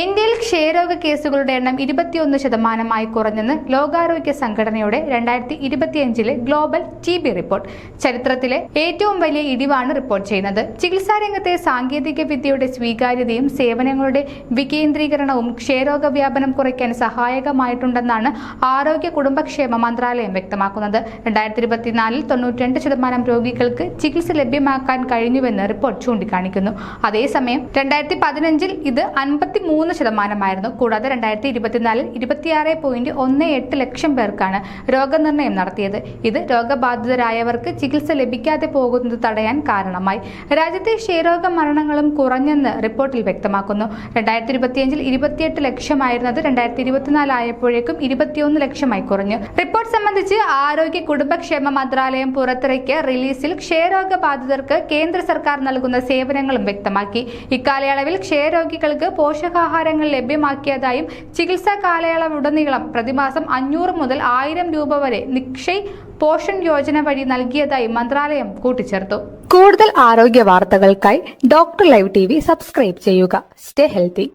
ഇന്ത്യയിൽ ക്ഷയരോഗ കേസുകളുടെ എണ്ണം ഇരുപത്തിയൊന്ന് ശതമാനമായി കുറഞ്ഞെന്ന് ലോകാരോഗ്യ സംഘടനയുടെ രണ്ടായിരത്തി ഇരുപത്തിയഞ്ചിലെ ഗ്ലോബൽ ടി ബി റിപ്പോർട്ട്. ചരിത്രത്തിലെ ഏറ്റവും വലിയ ഇടിവാണ് റിപ്പോർട്ട് ചെയ്യുന്നത്. ചികിത്സാ രംഗത്തെ സാങ്കേതിക വിദ്യയുടെ സ്വീകാര്യതയും സേവനങ്ങളുടെ വികേന്ദ്രീകരണവും ക്ഷയരോഗ വ്യാപനം കുറയ്ക്കാൻ സഹായകമായിട്ടുണ്ടെന്നാണ് ആരോഗ്യ കുടുംബക്ഷേമ മന്ത്രാലയം വ്യക്തമാക്കുന്നത്. രണ്ടായിരത്തി ഇരുപത്തിനാലിൽ തൊണ്ണൂറ്റിരണ്ട് ശതമാനം രോഗികൾക്ക് ചികിത്സ ലഭ്യമാക്കാൻ കഴിഞ്ഞുവെന്ന് റിപ്പോർട്ട് ചൂണ്ടിക്കാണിക്കുന്നു. അതേസമയം രണ്ടായിരത്തി പതിനഞ്ചിൽ ഇത് അൻപത്തി മൂന്ന് ശതമാനമായിരുന്നു. കൂടാതെ രണ്ടായിരത്തി ഇരുപത്തിനാലിൽ ഇരുപത്തിയാറ് പോയിന്റ് ഒന്ന് എട്ട് ലക്ഷം പേർക്കാണ് രോഗനിർണയം നടത്തിയത്. ഇത് രോഗബാധിതരായവർക്ക് ചികിത്സ ലഭിക്കാതെ പോകുന്നത് തടയാൻ കാരണമായി. രാജ്യത്തെ ക്ഷയരോഗ മരണങ്ങളും കുറഞ്ഞെന്ന് റിപ്പോർട്ടിൽ വ്യക്തമാക്കുന്നു. രണ്ടായിരത്തി ഇരുപത്തിയഞ്ചിൽ ഇരുപത്തിയെട്ട് ലക്ഷമായിരുന്നത് രണ്ടായിരത്തി ഇരുപത്തിനാല് ആയപ്പോഴേക്കും ഇരുപത്തിയൊന്ന് ലക്ഷമായി കുറഞ്ഞു. റിപ്പോർട്ട് സംബന്ധിച്ച് ആരോഗ്യ കുടുംബക്ഷേമ മന്ത്രാലയം പുറത്തിറക്കിയ റിലീസിൽ ക്ഷയരോഗ ബാധിതർക്ക് കേന്ദ്ര സർക്കാർ നൽകുന്ന സേവനങ്ങളും വ്യക്തമാക്കി. ഇക്കാലയളവിൽ ക്ഷയരോഗികൾക്ക് പോഷകാഹാരങ്ങൾ ലഭ്യമാക്കിയതായും ചികിത്സാ കാലയളവുടനീളം പ്രതിമാസം അഞ്ഞൂറ് മുതൽ ആയിരം രൂപ വരെ നിക്ഷയ് പോഷൻ യോജന വഴി നൽകിയതായി മന്ത്രാലയം കൂട്ടിച്ചേർത്തു. കൂടുതൽ ആരോഗ്യ വാർത്തകൾക്കായി ഡോക്ടർ ലൈവ് ടി സബ്സ്ക്രൈബ് ചെയ്യുക. Stay healthy.